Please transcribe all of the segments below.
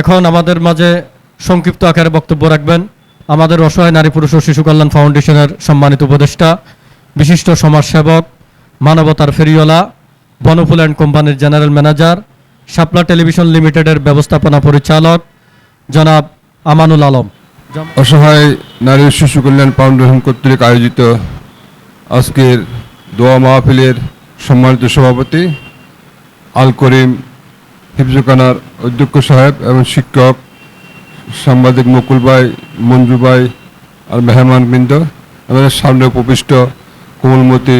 এখন আমাদের মাঝে সংক্ষিপ্ত আকারে বক্তব্য রাখবেন। আমাদের অসহায় নারী, পুরুষ ও শিশু কল্যাণ ফাউন্ডেশনের সম্মানিত উপদেষ্টা, বিশিষ্ট সমাজসেবক, মানবতার ফেরিওয়ালা, বনফুল অ্যান্ড কোম্পানির জেনারেল ম্যানেজার, শাপলা টেলিভিশন লিমিটেডের ব্যবস্থাপনা পরিচালক, জনাব আমানুল আলম। অসহায় নারী শিশু কল্যাণ ফাউন্ডেশন কর্তৃক আয়োজিত আজকের দোয়া মাহফিলের সম্মানিত সভাপতি আল করিম হিফজুকানার অধ্যক্ষ সাহেব এবং শিক্ষক সাংবাদিক মুকুল ভাই, মঞ্জু ভাই আর মেহমান বৃন্দ আমাদের সামনে উপবিষ্ট কোমলমতি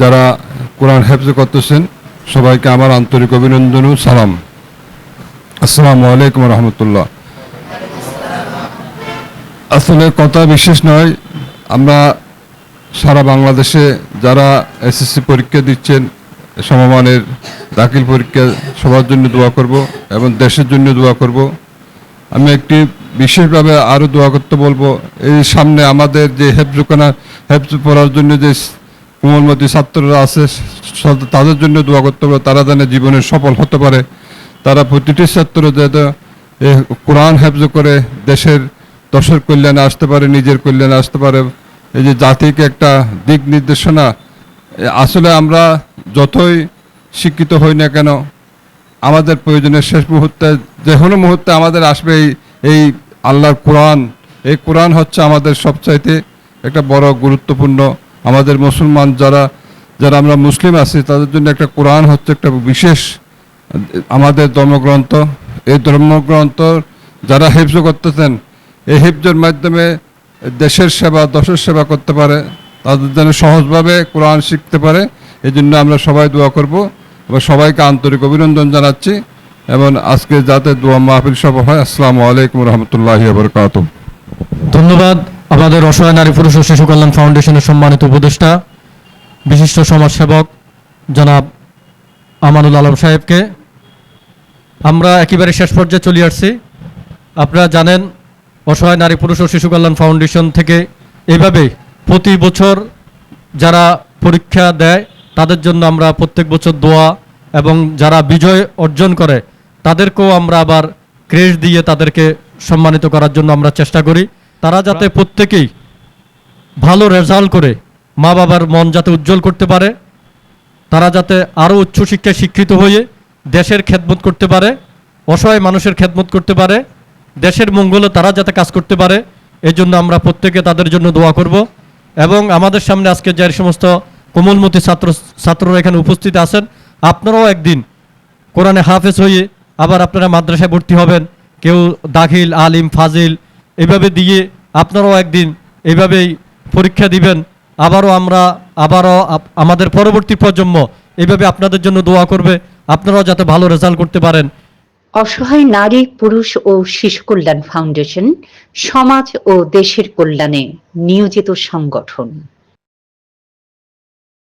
যারা কোরআন হেফজ করতেছেন, সবাইকে আমার আন্তরিক অভিনন্দন ও সালাম। আসসালামু আলাইকুম রহমতুল্লাহ। আসলে কথা বিশেষ নয়, আমরা সারা বাংলাদেশে যারা এসএসসি পরীক্ষা দিচ্ছেন, সমমানের দাখিল পরীক্ষা সবার জন্য দোয়া করব এবং দেশের জন্য দোয়া করব। আমি একটি বিশেষভাবে আরও দোয়া করতে বলব। এই সামনে আমাদের যে হেফজুখানা হেফজ পড়ার জন্য যে কোমলমতি ছাত্ররা আছে, তাদের জন্য দোয়া করতে হবে তারা যেন জীবনে সফল হতে পারে। তারা প্রতিটি ছাত্র যাতে কোরআন হেফজ করে, দেশের দশের কল্যাণে আসতে পারে, নিজের কল্যাণে আসতে পারে। এই যে জাতিকে একটা দিক নির্দেশনা আসলে আমরা যতই শিক্ষিত হই না কেন আমাদের প্রয়োজনের শেষ মুহূর্তে, যে কোনো মুহূর্তে আমাদের আসবে এই এই আল্লাহর কোরআন। এই কোরআন হচ্ছে আমাদের সবচাইতে একটা বড় গুরুত্বপূর্ণ। আমাদের মুসলমান যারা যারা আমরা মুসলিম আছি, তাদের জন্য একটা কোরআন হচ্ছে একটা বিশেষ আমাদের ধর্মগ্রন্থ। এই ধর্মগ্রন্থ যারা হেফজ করতেছেন, এই হেফজের মাধ্যমে দেশের সেবা, দশের সেবা করতে পারে। তাদের যেন সহজভাবে কোরআন শিখতে পারে এই জন্য আমরা সবাই দোয়া করব। এবং সবাইকে আন্তরিক অভিনন্দন জানাচ্ছি এবং আজকে যাতে দোয়া মাহফিল সভা হয়, আসসালামু আলাইকুম রহমতুল্লাহ বরকাত ধন্যবাদ আমাদের অসহায় নারী পুরুষ ও শিশু কল্যাণ ফাউন্ডেশনের সম্মানিত উপদেষ্টা, বিশিষ্ট সমাজসেবক জনাব আমানুল আলম সাহেবকে। আমরা একেবারে শেষ পর্যায়ে চলে আসছি। আপনারা জানেন, অসহায় নারী পুরুষ ও শিশু কল্যাণ ফাউন্ডেশন থেকে এইভাবে প্রতি বছর যারা পরীক্ষা দেয় তাদের জন্য আমরা প্রত্যেক বছর দোয়া এবং যারা বিজয় অর্জন করে, তাদেরকেও আমরা আবার ক্রেশ দিয়ে তাদেরকে সম্মানিত করার জন্য আমরা চেষ্টা করি। তারা যাতে প্রত্যেকেই ভালো রেজাল্ট করে, মা বাবার মন যাতে উজ্জ্বল করতে পারে, তারা যাতে আরও উচ্চশিক্ষায় শিক্ষিত হয়ে দেশের খেদমত করতে পারে, অসহায় মানুষের খেদমত করতে পারে, দেশের মঙ্গলে তারা যাতে কাজ করতে পারে এই জন্য আমরা প্রত্যেকে তাদের জন্য দোয়া করব। এবং আমাদের সামনে আজকে যে সমস্ত কোমলমতি ছাত্র, ছাত্ররা এখানে উপস্থিত আছেন। আপনারাও একদিন কোরআনে হাফেজ হয়ে আবার আপনারা মাদ্রাসায় ভর্তি হবেন। কেউ দাখিল, আলিম, ফাজিল এভাবে দিয়ে আপনারাও একদিন এভাবেই পরীক্ষা দিবেন। আবারও আমরা, আবারও আমাদের পরবর্তী প্রজন্ম এভাবে আপনাদের জন্য দোয়া করবে। আপনারাও যাতে ভালো রেজাল্ট করতে পারেন। অসহায় নারী, পুরুষ ও শিশু কল্যাণ ফাউন্ডেশন, সমাজ ও দেশের কল্যাণে নিয়োজিত সংগঠন।